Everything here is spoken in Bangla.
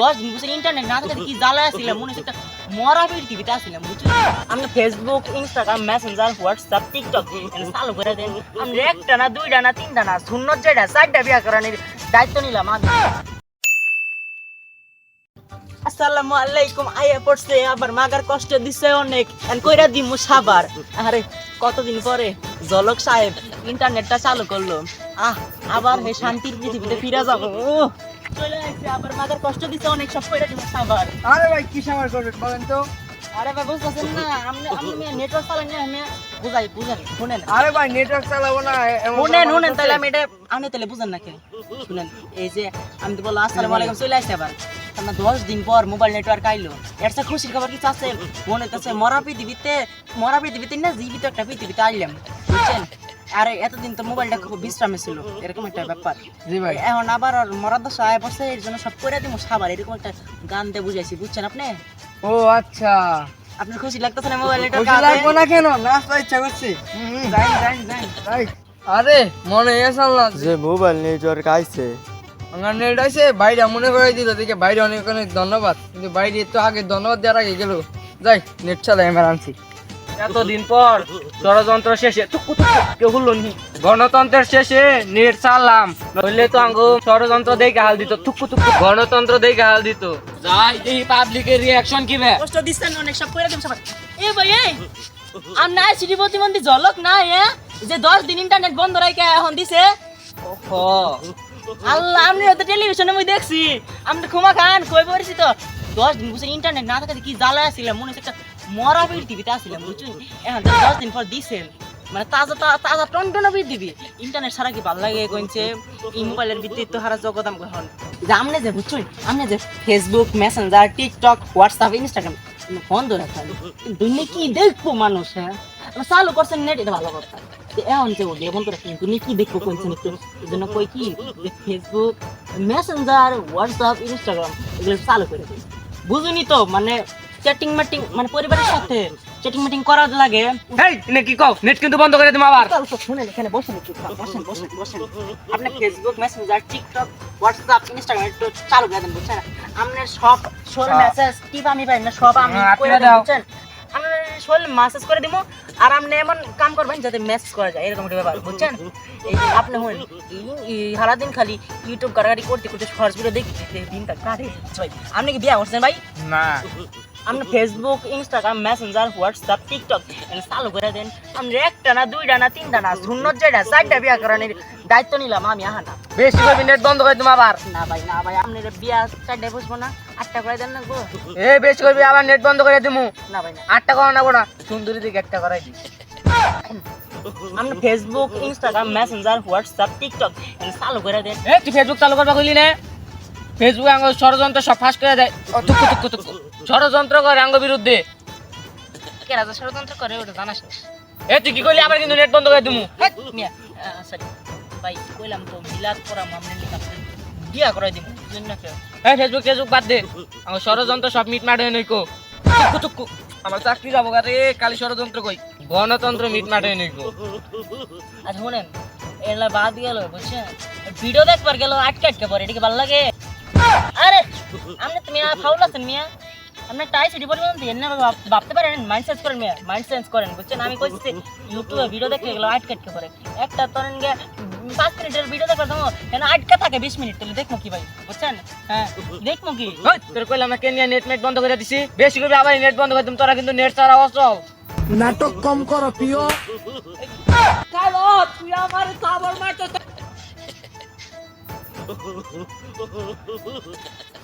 দশ দিন বসে ইন্টারনেট না কি জ্বালা মনে হচ্ছে আমি Facebook Instagram Messenger WhatsApp TikTok চালু করে দেন। একটা না, দুইটা না, তিনটা না শূন্য যেটা, চারটা বিয়া করানোর দায়িত্ব নিলাম আমি। আসসালামু আলাইকুম আইয়া পড়ছে, আবার মাগার কষ্ট দিছে অনেক। এন কইরা দিমু সাবার। আরে, কতদিন পরে? জলক সাহেব ইন্টারনেটটা চালু করল। আহ, আবার হে শান্তির পৃথিবীতে ফিরে যাব। চলে আসছে আবার মাগার কষ্ট দিছে অনেক সব কইরা দিমু সাবার। আরে ভাই কি সামার করবেন বলেন তো? আরে ভাই বুঝতেছেন না আপনি আপনি নেটওয়ার্ক চালান না আমি বুঝাই বুঝেন শুনেন। আরে ভাই নেটওয়ার্ক চালাবো না শুনেন শুনেন তাহলে। আমি এটা আপনি তাহলে বুঝেন না কেন শুনেন এই যে আমি তো বললাম আসসালামু আলাইকুম চলে আসছে আবার। আপনার দশ দিন পর মোবাইল নেটওয়ার্ক আইলো। এর চেয়ে খুশির খবর কিছু আছে? মনে হইতেছে মরা পৃথিবীতে মরা পৃথিবীতে না জীবিত একটা পৃথিবীতে আইলাম। বুঝছেন? আরে এতদিন তো মোবাইলটা খুব বিশ্রামে ছিল এরকম একটা ব্যাপার। জি ভাই। এখন আবার ওর মরার দশা আয় পড়ছে এর জন্য সব করে দিব সাবার এরকম একটা গান দিয়ে বুঝাইছি বুঝছেন আপনি? ও আচ্ছা। আপনার খুশি লাগতেছে না মোবাইল এটা খুশি লাগবো না কেন? নাচতে ইচ্ছা করছে। যাই যাই যাই ভাই আরে মনে এসল না যে মোবাইল নেটওয়ার্ক আইছে আমার নেট আছে বাইরে মনে করে দিল দেখে বাইরে অনেক অনেক ধন্যবাদ। কিন্তু বাইরে তো আগে ধন্যবাদ দেওয়ার আগে গেল। যাই নেট চালাই আমার আনছি। এতদিন পর ষড়যন্ত্র শেষে টুকু টুকু কেউ হলো নি গণতন্ত্রের শেষে নেট চাললাম নইলে তো আঙ্গো ষড়যন্ত্র দেখে হাল দিত। থুকু থুকু গণতন্ত্র দেখে হাল দিত। যাই এই পাবলিকের রিয়াকশন কি বে? কষ্ট দিচ্ছেন অনেক সব করে দেব সবাই। এ ভাই এই আর না সিটি প্রতিবন্ধী ঝলক না এ? যে দশ দিন ইন্টারনেট বন্ধ রাখে এখন দিছে। ও আল্লাহ আমি তো টেলিভিশনে মই দেখছি। আমি খুমা ক্ষমা খান কই পড়েছি তো? দশ দিন বসে ইন্টারনেট না থাকাতে কি জ্বালা আসছিলাম মনে হচ্ছে মরা পৃথিবীতে আসছিলাম বুঝছেন এখন দশ দিন পর দিছেন মানে তাজা তাজা টনটনা পৃথিবী ইন্টারনেট ছাড়া কি ভালো লাগে কইছে? এই মোবাইলের ভিত্তি তো হারা জগদাম এখন। যে আমনে যে বুঝছেন আমনে যে Facebook Messenger TikTok WhatsApp Instagram বন্ধ রাখেন দুনিয়া কি দেখব মানুষ হ্যাঁ? চালু করছেন নেট এটা ভালো কথা। এখন যে ওদের বন্ধ রাখেন দুনিয়া কি দেখব কইছেন একটু? এই জন্য কই কি? ফেসবুক মেসেঞ্জার হোয়াটসঅ্যাপ ইনস্টাগ্রাম এগুলো চালু করে দিন বুঝুনি তো মানে চ্যাটিং ম্যাটিং মানে পরিবারের সাথে চ্যাটিং মিটিং করা লাগে। এই নে কি কও? নেট কিন্তু বন্ধ করে দিম আবার। শুনেন এখানে বসেন একটু বসেন বসেন বসেন। আপনি Facebook Messenger TikTok WhatsApp Instagram একটু চালু করে দেন বুঝছেন? আপনার সব মেসেজ টিপ আমি পাই না সব আমি হ্যাঁ, করে দাও। বুঝছেন? শোল মেসেজ করে দিব আর আপনি এমন কাম করবেন যাতে মেসেজ করা যায় এরকম একটা ব্যাপার বুঝছেন? এই আপনি হন সারাদিন খালি ইউটিউব গাড়াগাড়ি করতে করতে সর্স ভিডিও দেখতে দিনটা কাটে আপনি কি বিয়া করছেন ভাই? না। আপনি Facebook Instagram Messenger WhatsApp TikTok চালু করে দেন। আমি একটা না দুইটা না তিনটা না শূন্য যেটা চারটা বিয়া করানোর দায়িত্ব নিলাম আমি আহা না বেশি করবি নেট বন্ধ করে দিম আবার। না ভাই না ভাই আপনি বিয়া চারটায় বসবো না আটটা করে দেন না গো। এ বেশি করবি আবার নেট বন্ধ করে দিমু। না ভাই না। আটটা করা না গোনা সুন্দরী দিকে একটা করাই দি আপনি Facebook Instagram Messenger WhatsApp TikTok চালু করে দেন। এ তুই ফেসবুক চালু করবা কইলি না? ফেসবুক আঙ্গ ষড়যন্ত্র সব ফাঁস করে দেয়। তুকু তুকু তুকু ষড়যন্ত্র করে আঙ্গ বিরুদ্ধে। কে রাজা ষড়যন্ত্র করে ওটা জানাস না। এ তুই কি করলি? আবার কিন্তু নেট বন্ধ করে দিমু। সরি ভাই কইলাম তো মিলাদ করাম আপনি লিখা বিয়া করে দিব জন্য কেউ। এই ফেসবুক ফেসবুক বাদ দে। আমার ষড়যন্ত্র সব মিট মাঠ হয়ে নইকো। টুকু টুকু আমার চাকরি যাব রে কালি ষড়যন্ত্র কই। গণতন্ত্র মিট মাঠ হয়ে নইকো। আর শুনেন এলা বাদ গেল বুঝছেন? ভিডিও দেখবার গেল আটকে আটকে পরে এটা কি ভালো লাগে? আরে আপনি তো মিয়া ফাউল আছেন মিয়া। আপনি টাই সিটি দিয়ে না ভাবতে পারেন মাইন্ড চেঞ্জ করেন মিয়া মাইন্ড চেঞ্জ করেন বুঝছেন? আমি কইছি ইউটিউবে ভিডিও দেখতে গেল আটকে আটকে পরে একটা তরেন গে পাঁচ মিনিটের ভিডিও দেখবার দাও কেন আটকে থাকে বিশ মিনিট? তাহলে দেখব কি ভাই বুঝছেন? হ্যাঁ দেখব কি? তোর কইলাম না কেন নেট নেট বন্ধ করে দিছি। বেশি করবি আবার নেট বন্ধ করে দিম তোরা কিন্তু নেট ছাড়া অচল। নাটক কম করো প্রিয়। কালো তুই আমার ハハハハ!